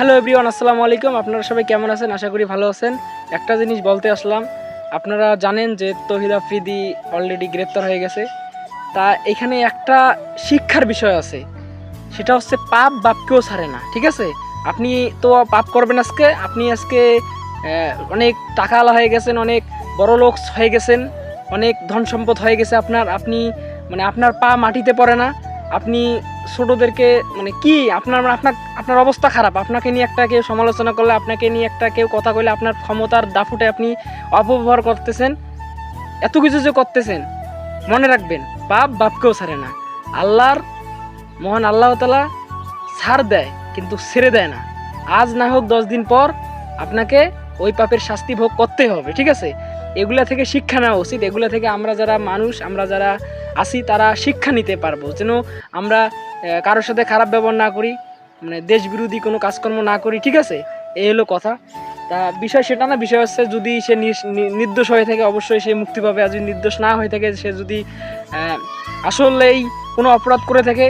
Hello everyone, আসসালামু আলাইকুম। আপনারা সবাই কেমন আছেন? আশা করি ভালো আছেন। একটা জিনিস বলতে আসলাম, আপনারা জানেন যে তহিদ আফ্রিদি অলরেডি গ্রেপ্তার হয়ে গেছে। তা এখানে একটা শিক্ষার বিষয় আছে। সেটা হচ্ছে পাপ বাপকেও ছাড়ে না, ঠিক আছে? আপনি তো পাপ করবেন আজকে, আপনি আজকে অনেক টাকাওয়ালা হয়ে গেছেন, অনেক বড় লোক হয়ে গেছেন, অনেক ধন সম্পদ হয়ে গেছে আপনার, আপনি মানে আপনার পা মাটিতে পড়ে না। আপনি ছোটদেরকে মানে কি আপনার মানে আপনার আপনার অবস্থা খারাপ? আপনাকে নিয়ে একটা কেউ সমালোচনা করলে, আপনাকে নিয়ে একটা কেউ কথা কইলে আপনার ক্ষমতার দাফুটে আপনি অপব্যবহার করতেছেন? এত কিছু যে করতেছেন, মনে রাখবেন বাপ বাপকেও ছাড়ে না। আল্লাহর, মহান আল্লাহ তালা ছাড় দেয়, কিন্তু ছেড়ে দেয় না। আজ না হোক দশ দিন পর আপনাকে ওই পাপের শাস্তি ভোগ করতে হবে, ঠিক আছে? এগুলা থেকে শিক্ষা নেওয়া উচিত। এগুলা থেকে আমরা যারা মানুষ, আমরা যারা আছি তারা শিক্ষা নিতে পারব। যেন আমরা কারোর সাথে খারাপ ব্যবহার না করি মানে দেশ বিরোধী কোনো কাজকর্ম না করি, ঠিক আছে? এই হলো কথা। তা বিষয় সেটা না, বিষয় হচ্ছে যদি সে নির্দোষ হয়ে থাকে, অবশ্যই সে মুক্তি পাবে, আর যদি নির্দোষ না হয়ে থাকে, সে যদি আসলেই কোনো অপরাধ করে থাকে,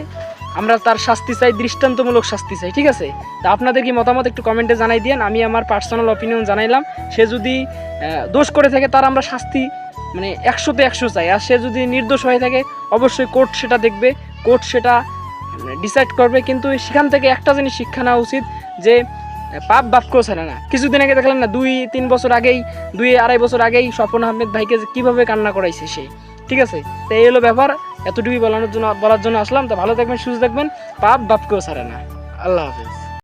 আমরা তার শাস্তি চাই, দৃষ্টান্তমূলক শাস্তি চাই, ঠিক আছে? তা আপনাদের কি মতামত একটু কমেন্টে জানাই দিন আমি আমার পার্সোনাল অপিনিয়ন জানাইলাম। সে যদি দোষ করে থাকে, তার আমরা শাস্তি মানে একশোতে একশো চাই। আর সে যদি নির্দোষ হয়ে থাকে, অবশ্যই কোর্ট সেটা দেখবে। কোর্ট সেটা ডিসাইড করবে। কিন্তু সেখান থেকে একটা জিনিস শিক্ষা নেওয়া উচিত যে, পাপ বাপকেও ছাড়ে না। কিছুদিন আগে দেখলাম না, দুই, তিন বছর আগেই, দুই, আড়াই বছর আগেই স্বপন আহমেদ ভাইকে কীভাবে কান্না করাইছে সে। ঠিক আছে? তো এই হলো ব্যাপার। এতটুকুই বলানোর জন্য বলার জন্য আসলাম। তো ভালো থাকবেন, সুস্থ থাকবেন। পাপ বাপকেও ছাড়ে না। আল্লাহ হাফেজ।